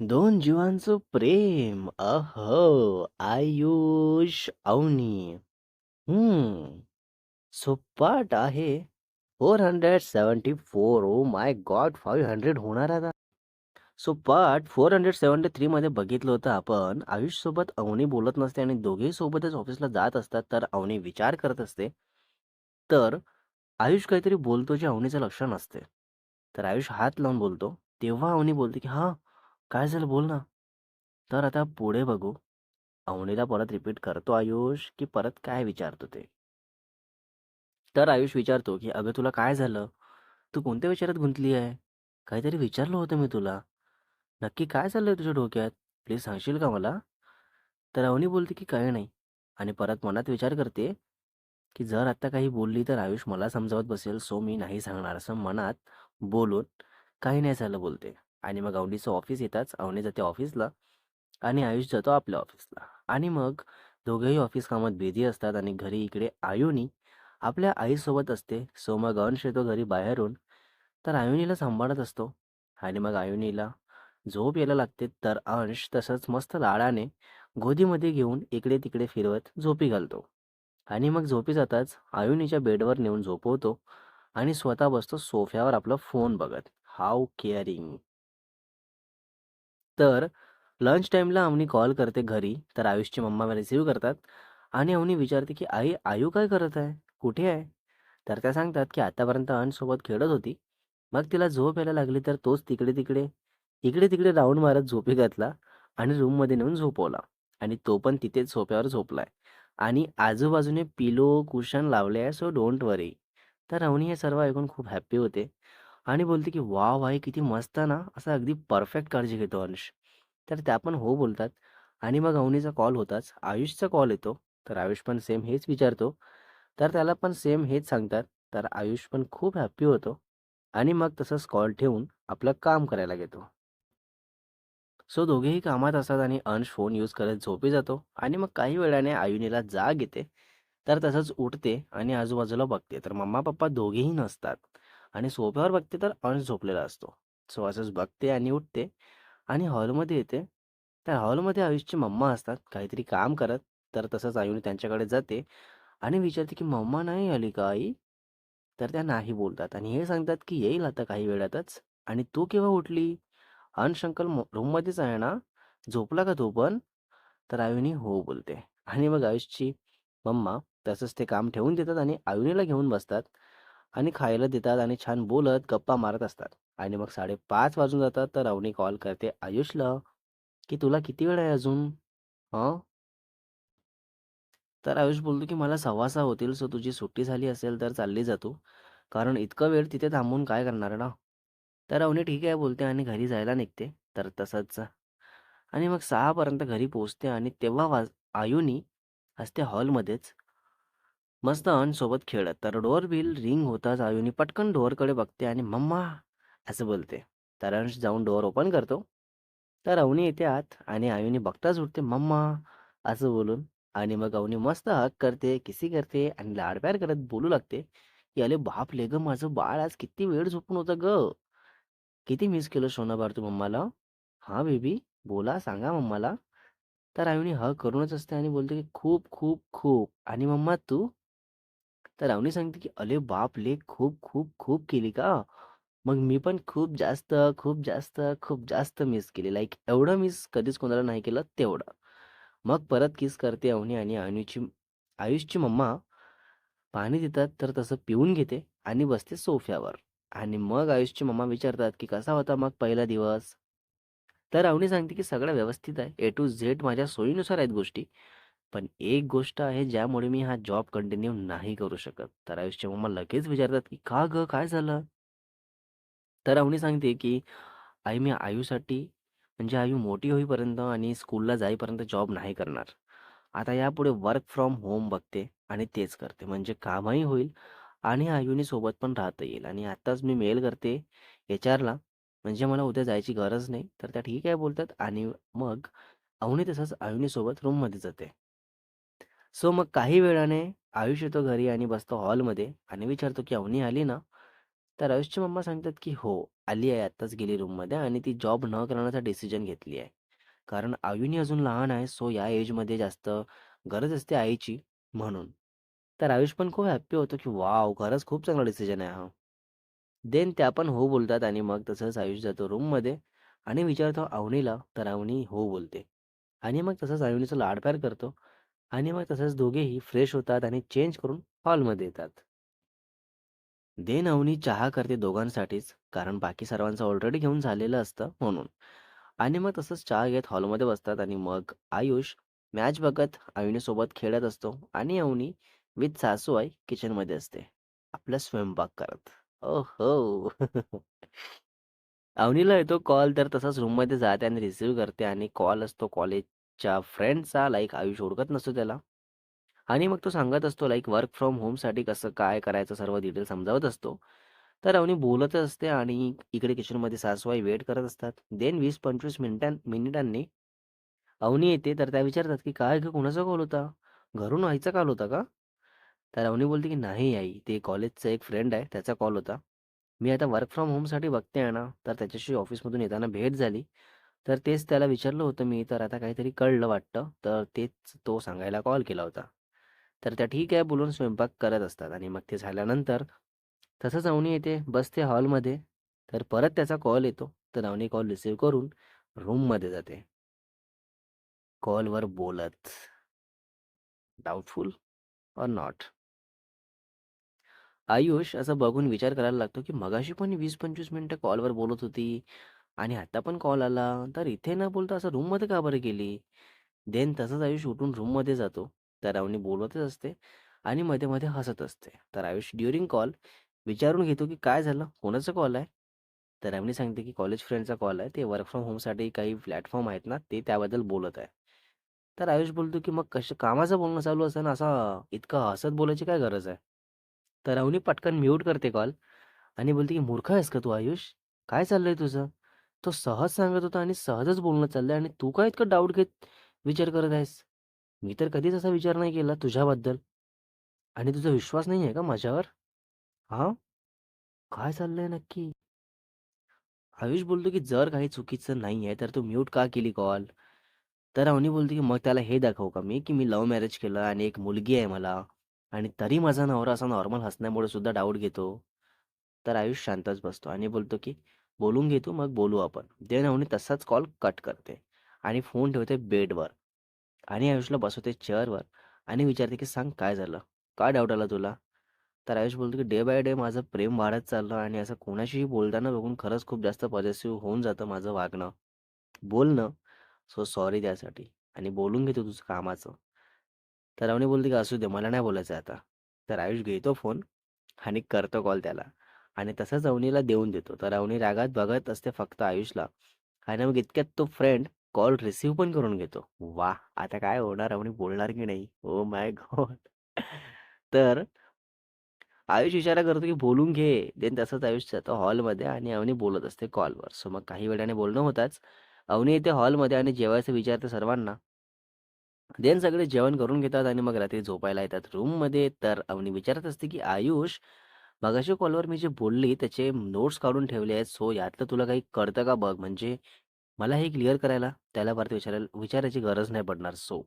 दोन जीवांचं प्रेम. अहो! आयुष, अवनी. हम्म सुपाट आहे. Four hundred seventy four oh my god! 500 होणार आता. सो पार्ट 473 मध्ये बघितलं होतं आपण आयुषसोबत अवनी बोलत नसते आणि दोघेही सोबतच ऑफिसला जात असतात. तर अवनी विचार करत असते. तर आयुष काहीतरी बोलतो जे अवनीचं लक्ष नसते. तर आयुष हात लावून बोलतो. तेव्हा अवनी बोलते, की "हां, काय झालं बोल ना." तर आता पुढे बघू. अवनीला परत रिपीट करतो आयुष, की परत काय विचारतो ते. तर आयुष विचारतो, की "अगं तुला काय झालं? तू कोणत्या विचारात गुंतली आहे? काहीतरी विचारलं होतं मी तुला. नक्की काय चाललंय तुझ्या डोक्यात? प्लीज सांगशील का मला?" तर अवनी बोलते, की "काही नाही." आणि परत मनात विचार करते, की जर आत्ता काही बोलली तर आयुष मला समजावत बसेल, सो मी नाही सांगणार असं मनात बोलून काही नाही झालं बोलते. आणि मग अवनीचं ऑफिस येताच अवनी जाते ऑफिसला आणि आयुष जातो आपल्या ऑफिसला. आणि मग दोघेही ऑफिस कामात बिझी असतात आणि घरी इकडे आयुनी आपल्या आईसोबत असते. सो मग अंश येतो घरी बाहेरून. तर आयुनीला सांभाळत असतो आणि मग आयुनीला झोप यायला लागते. तर अंश तसंच मस्त लाडाने गोदीमध्ये घेऊन इकडे-तिकडे फिरवत झोपी घालतो. आणि मग झोपी जाताच आयुनीच्या बेडवर नेऊन झोपवतो आणि स्वतः बसतो सोफ्यावर आपला फोन बघत. How caring. तर लंच टाईमला अवनी कॉल करते घरी. तर आयुषची मम्मा रिसीव्ह करतात आणि अवनी विचारते, की "आई, आयु काय करत आहे? कुठे आहे?" तर त्या सांगतात, की "आतापर्यंत अनसोबत खेळत होती. मग तिला झोप यायला लागली तर तोच तिकडे-तिकडे, इकडे-तिकडे राऊंड मारत झोपी घातला आणि रूममध्ये नेऊन झोपवला आणि तो पण तिथेच झोप्यावर झोपलाय आणि आजूबाजूने पिलो, कुशन लावले आहे, सो डोंट वरी." तर अवनी हे सर्व ऐकून खूप हॅप्पी होते आणि बोलते, की वा आई किती मस्त ना, असं अगदी परफेक्ट काळजी घेतो अंश." तर त्या पण हो बोलतात आणि मग अवनीचा कॉल होताच आयुषचा कॉल येतो. तर आयुष पण सेम हेच विचारतो. तर त्याला पण सेम हेच सांगतात. तर आयुष पण खूप हॅप्पी होतो आणि मग तसंच कॉल ठेवून आपलं काम करायला घेतो. सो दोघेही कामात असतात आणि अंश फोन यूज करत झोपी जातो आणि मग काही वेळाने आयुनीला जाग येते. तर तसंच उठते आणि आजूबाजूला बघते. तर मम्मा-पप्पा दोघेही नसतात आणि सोफ्यावर बघते तर अंश झोपलेला असतो. सो असंच बघते आणि उठते आणि हॉलमध्ये येते. त्या हॉलमध्ये आयुषची मम्मा असतात काहीतरी काम करत. तर तसंच आयुने त्यांच्याकडे जाते आणि विचारते, की "मम्मा नाही आली का आई?" तर त्या नाही बोलतात आणि हे सांगतात, की "येईल आता काही वेळातच." "आणि तू केव्हा उठली?" "अंश अंकल म रूममध्येच आहे ना? झोपला का तो पण?" तर आयुनी हो बोलते आणि मग आयुषची मम्मा तसंच ते काम ठेवून देतात आणि आयुनीला घेऊन बसतात आणि खायला देतात आणि छान बोलत गप्पा मारत असतात आणि मग 5:30 वाजून जातात. तर अवनी कॉल करते आयुषला, की "तुला किती वेळ आहे अजून? हं?" तर आयुष बोलतो, की "मला 6:15 होतील. सो तुझी सुट्टी झाली असेल तर चालली जातो कारण इतका वेळ तिथे थांबून काय करणार ना?" तर अवनी ठीक आहे बोलते आणि घरी जायला निघते. तर तसंच आणि मग सहापर्यंत घरी पोचते आणि तेव्हा वाज आयुनी असते हॉलमध्येच. मस्त अंशसोबत खेळत. तर डोअरबिल रिंग होताच आयुनी पटकन डोअरकडे बघते आणि "मम्मा" असं बोलते. तर अंश जाऊन डोअर ओपन करतो. तर अवनी येते आत आणि आयुनी बघताच उठते, "मम्मा" असं बोलून आणि मग अवनी मस्त हक करते, किसी करते आणि लाड-प्यार करत बोलू लागते, की "अरे बापले गं! माझं बाळ आज किती वेळ झोपून होतं ग किती मिस केलं सोनाबार तू मम्माला." "हां बेबी, बोला, सांगा मम्माला." तर आयुनी हक करूनच असते आणि बोलते, की "खूप, खूप, खूप." "आणि मम्मा तू?" तर अवनी सांगते, की "अरे बापले! खूप, खूप, खूप केली का?" मग मी पण खूप जास्त, खूप जास्त, खूप जास्त मिस केली. लाइक एवढं मिस कधीच कोणाला नाही केलं तेवढं. मग परत किस करते अवनी आणि अनुची आयुषची मम्मा पाणी देतात, तर तसं पिऊन घेते आणि बसते सोफ्यावर. आणि मग आयुषची मम्मा विचारतात, की "कसा होता मग पहिला दिवस?" तर अवनी सांगते, की "सगळं व्यवस्थित आहे. ए टू झेड माझ्या सोयीनुसार आहेत गोष्टी. पण एक गोष्ट आहे ज्यामुळे मी हा जॉब कंटिन्यू नाही करू शकत." तर आयुष्य मम्मा लगेच विचारतात, की "का ग काय झालं?" तर अवनी सांगते, की "आई मी आयुसाठी म्हणजे आयु मोठी होईपर्यंत आणि स्कूलला जाईपर्यंत जॉब नाही करणार. आता यापुढे वर्क फ्रॉम होम बघते आणि तेच करते. म्हणजे कामही होईल आणि आयुनी सोबत पण राहता येईल आणि आत्ताच मी मेल करते एच आरला म्हणजे मला उद्या जायची गरज नाही." तर त्या ठीक आहे बोलतात आणि मग अवनी तसंच आयुनी सोबत रूममध्ये जाते. सो मग काही वेळाने आयुष येतो घरी आणि बसतो हॉलमध्ये आणि विचारतो, की "अवनी आली ना?" तर आयुषची मम्मा सांगतात, की "हो, आली आहे आत्ताच गेली रूममध्ये आणि ती जॉब न करण्याचा डिसिजन घेतली आहे." कारण आयुनी अजून लहान आहे, सो या एजमध्ये जास्त गरज असते आईची म्हणून. तर आयुष पण खूप हॅप्पी होतो, की वाव खरंच खूप चांगला डिसिजन आहे हा. देन त्या पण हो बोलतात आणि मग तसंच आयुष जातो रूममध्ये आणि विचारतो अवनीला, तर अवनी हो बोलते. आणि मग तसंच अवनीचा लाडप्यार करतो आणि मग तसंच दोघेही फ्रेश होतात आणि चेंज करून हॉलमध्ये येतात. देन अवनी चहा करते दोघांसाठीच, कारण बाकी सर्वांचं ऑलरेडी घेऊन झालेलं असतं म्हणून. आणि मग तसंच चहा घेत हॉलमध्ये बसतात आणि मग आयुष मॅच बघत अवनीसोबत खेळत असतो आणि अवनी विथ सासूबाई किचनमध्ये असते, आपला स्वयंपाक करत. ओहो! अवनीला येतो कॉल तर तसाच रूममध्ये जाते आणि रिसीव्ह करते आणि कॉल असतो कॉलेज च्या फ्रेंडचा लाईक आयुष्य ओळखत नसतो त्याला. आणि मग तो सांगत असतो लाइक वर्क फ्रॉम होमसाठी कसं काय करायचं सर्व डिटेल समजावत असतो. तर अवनी बोलतच असते आणि इकडे किचनमध्ये सासूबाई वेट करत असतात. देन 20-25 मिनिटां मिनिटांनी अवनी येते तर त्या विचारतात, की "काय गं कोणाचा कॉल होता? घरून आईचा कॉल होता का?" तर अवनी बोलते, की "नाही आई, ते कॉलेजचा एक फ्रेंड आहे त्याचा कॉल होता. मी आता वर्क फ्रॉम होमसाठी बघते आहे ना, तर त्याच्याशी ऑफिसमधून येताना भेट झाली. तर तेच त्याला विचारलं होतं मी, तर आता काहीतरी कळलं वाटतं, तर तेच तो सांगायला कॉल केला होता." तर त्या ठीक आहे बोलून स्वयंपाक करत असतात आणि मग ते झाल्यानंतर तसंच अवनी येते, बसते हॉलमध्ये. तर परत त्याचा कॉल येतो. तर अवनी कॉल रिसीव्ह करून रूममध्ये जाते. कॉलवर बोलत. Doubtful or not? आयुष असं बघून विचार करायला लागतो, की मगाशी पण वीस पंचवीस मिनटं कॉलवर बोलत होती आणि आता पण कॉल आला, तर इथे न बोलता असं रूममध्ये का बरं गेली? देन तसंच आयुष उठून रूममध्ये जातो. तर अवनी बोलतच असते आणि मध्ये-मध्ये हसत असते. तर आयुष ड्युरिंग कॉल विचारून घेतो, की "काय झालं? कोणाचा कॉल आहे?" तर अवनी सांगते, की "कॉलेज फ्रेंडचा कॉल आहे. ते वर्क फ्रॉम होमसाठी काही प्लॅटफॉर्म आहेत ना, ते त्याबद्दल बोलत आहे." तर आयुष बोलतो, की "मग कशा कामाचं बोलणं चालू असताना असा इतकं हसत बोलायची काय गरज आहे?" तर अवनी पटकन म्यूट करते कॉल आणि बोलते, की "मूर्ख आहेस का तू आयुष? काय चाललंय तुझं? तो सहज सांगत होता आणि सहजच बोलणं चाललंय आणि तू काय इतकं डाऊट घेत विचार करत आहेस? मी तर कधीच असा विचार नाही केला तुझ्याबद्दल आणि तुझा विश्वास नाही आहे का माझ्यावर? हा काय चाललंय नक्की?" आयुष बोलतो, की "जर काही चुकीचं नाही आहे तर तू म्यूट का केली कॉल?" तर अवनी बोलते, की "मग त्याला हे दाखवू का मी, की मी लव्ह मॅरेज केलं आणि एक मुलगी आहे मला आणि तरी माझा नवरा असा नॉर्मल हसण्यामुळे सुद्धा डाऊट घेतो." तर आयुष शांतच बसतो आणि बोलतो, की "बोलून घेतो मग बोलू आपण." देन अवनी तसाच कॉल कट करते आणि फोन ठेवते बेडवर आणि आयुषला बसवते चेअरवर आणि विचारते, की "सांग काय झालं? काय डाऊट आला तुला?" तर आयुष बोलतो, की "डे बाय डे माझं प्रेम वाढत चाललं आणि असं कोणाशीही बोलताना बघून खरंच खूप जास्त पॉझिटिव्ह होऊन जातं माझं वागणं, बोलणं. सो सॉरी त्यासाठी आणि बोलून घेतो तुझं कामाचं." तर अवनी बोलते, की "असू दे, मला नाही बोलायचं आता." तर आयुष घेतो फोन आणि करतो कॉल त्याला आणि तसंच अवनीला देऊन देतो. तर अवनी रागात बघत असते फक्त आयुषला आणि मग इतक्यात तो फ्रेंड कॉल रिसीव्ह पण करून घेतो. वा आता काय होणार? अवनी बोलणार की नाही? Oh my god! तर आयुष इशारा करतो, की "बोलून घे." देन तसंच आयुष जातो हॉलमध्ये आणि अवनी बोलत असते कॉलवर. सो मग काही वेळाने बोलणं होताच अवनी येते हॉलमध्ये आणि जेवायचं विचारते सर्वांना. देन सगळे जेवण करून घेतात आणि मग रात्री झोपायला येतात रूममध्ये. तर अवनी विचारत असते, की "आयुष, मगाशी कॉलवर मी जे बोलली त्याचे नोट्स काढून ठेवले आहेत. सो यातलं तुला काही कळतं का बघ, म्हणजे मला हे क्लिअर करायला त्याला परत विचारायला विचारायची गरज नाही पडणार." सो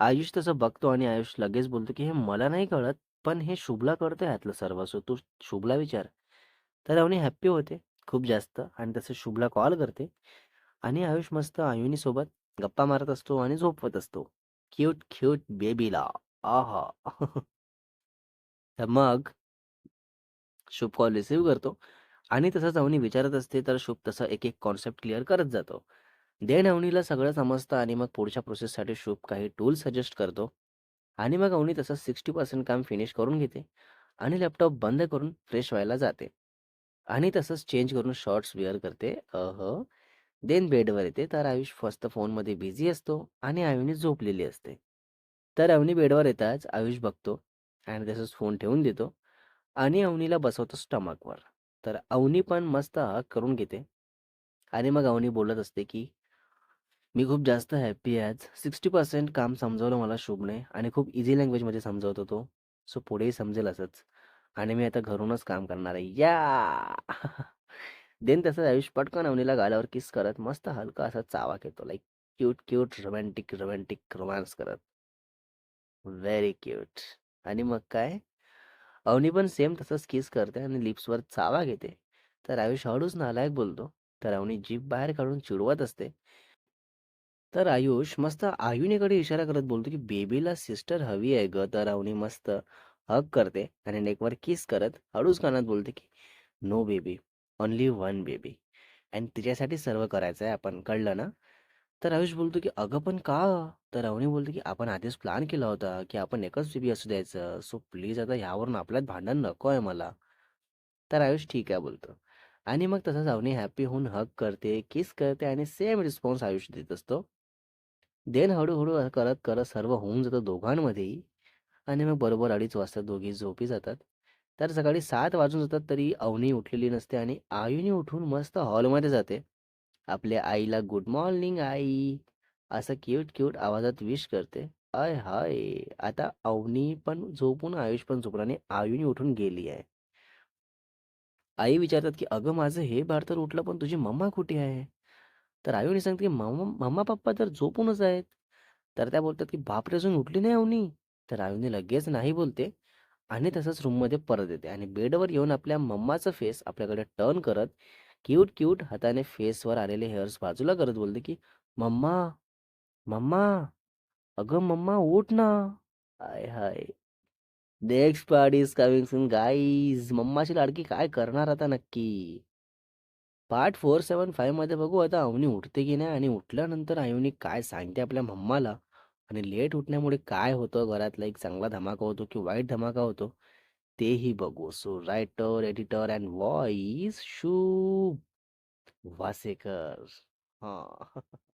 आयुष तसं बघतो आणि आयुष लगेच बोलतो, की "हे मला नाही कळत, पण हे शुभला कळतं यातलं सर्व. सो तू शुभला विचार." तर अवनी हॅप्पी होते खूप जास्त आणि तसं शुभला कॉल करते आणि आयुष मस्त आयुनीसोबत गप्पा मारत असतो आणि झोपवत असतो. क्यूट, क्यूट बेबीला. आहा! तर मग शुभ कॉल रिसीव्ह करतो आणि तसंच जाऊनी विचारत असते, तर शुभ तसं एक-एक कॉन्सेप्ट क्लिअर करत जातो. देन अवनीला सगळं समजतं आणि मग पुढच्या प्रोसेससाठी शुभ काही टूल सजेस्ट करतो आणि मग अवनी तसं 60% काम फिनिश करून घेते आणि लॅपटॉप बंद करून फ्रेश व्हायला जाते आणि तसंच चेंज करून शॉर्ट्स वेअर करते. अह देन बेडवर येते, तर आयुष फक्त फोनमध्ये बिझी असतो आणि आयुनी झोपलेली असते. तर अवनी बेडवर येताच आयुष बघतो आणि तसंच फोन ठेवून देतो आणि अवनीला बसवतो स्टमकवर. तर अवनी पण मस्त करून घेते आणि मग अवनी बोलत असते, की "मी खूप जास्त हॅप्पी आहे आज. 60% काम समजावलं मला शुभने आणि खूप इझी लँग्वेजमध्ये समजावतो तो. सो पुढेही समजेल असंच. आणि मी आता घरूनच काम करणार आहे. या! देन तसंच आयुष पटकन अवनीला गाल्यावर किस करत मस्त हलका असा चावा घेतो. Like cute, cute, romantic, romantic romance करत. Very cute. आणि मग काय? अवनी पण सेम तसंच किस करते आणि लिप्सवर चावा घेते. तर आयुष हळूच नालायक बोलतो. तर अवनी जीभ बाहेर काढून चिडवत असते. तर आयुष मस्त आयुनीकडे इशारा करत बोलतो, की बेबीला सिस्टर हवी आहे ग तर अवनी मस्त हग करते आणि नेकवर किस करत हळूच कानात बोलते, की "no baby, only one baby and तिच्यासाठी सर्व करायचं आहे आपण, कळलं ना?" तर आयुष बोलतो, की "अगं पण का?" हो? तर अवनी बोलतो की "आपण आधीच प्लॅन केला होता, की आपण एकच बेबी असू द्यायचं. सो प्लीज आता ह्यावरून आपल्यात भांडण नको आहे मला." तर आयुष ठीक आहे बोलतो. आणि मग तसंच अवनी हॅपी होऊन हग करते, किस करते आणि सेम रिस्पॉन्स आयुष देत असतो. देन हळूहळू करत, करत सर्व होऊन जातं दोघांमध्येही आणि मग बरोबर अडीच वाजता दोघी झोपी जातात. तर सकाळी सात वाजून जातात तरी अवनी उठलेली नसते आणि आयुनी उठून मस्त हॉलमध्ये जाते. आपल्या आईला "गुड मॉर्निंग आई" असं क्यूट-क्यूट आवाजात विश करते. अय हाय! आता अवनी पण झोपून, आयुष पण झोपून आणि आयुनी उठून गेली आहे. आई विचारतात, की "अगं माझं हे बार तर उठलं, पण तुझी मम्मा कुठे आहे?" तर आयुनी सांगते, की "मम्मा मम्मा-पप्पा तर झोपूनच आहेत." तर त्या बोलतात, की "बापरे! अजून उठली नाही अवनी?" तर आयुनी लगेच नाही बोलते आणि तसंच रूममध्ये परत येते आणि बेडवर येऊन आपल्या मम्माचं फेस आपल्याकडे टर्न करत, क्यूट-क्यूट हाताने फेसवर आलेले हेअर्स बाजूला करत बोलते, की "मम्मा, मम्मा, अगं मम्मा उठ ना." आय हाय! Next part is coming soon guys. मम्माची लाडकी काय करणार आता नक्की? पार्ट 475 मध्ये बघू आता अवनी उठते की नाही आणि उठल्यानंतर आयुनी काय सांगते आपल्या मम्माला आणि लेट उठण्यामुळे काय होतं घरातला एक चांगला धमाका होतो की वाईट धमाका होतो तेही बघू. So writer, editor and voice Shubh Wasekar. हां.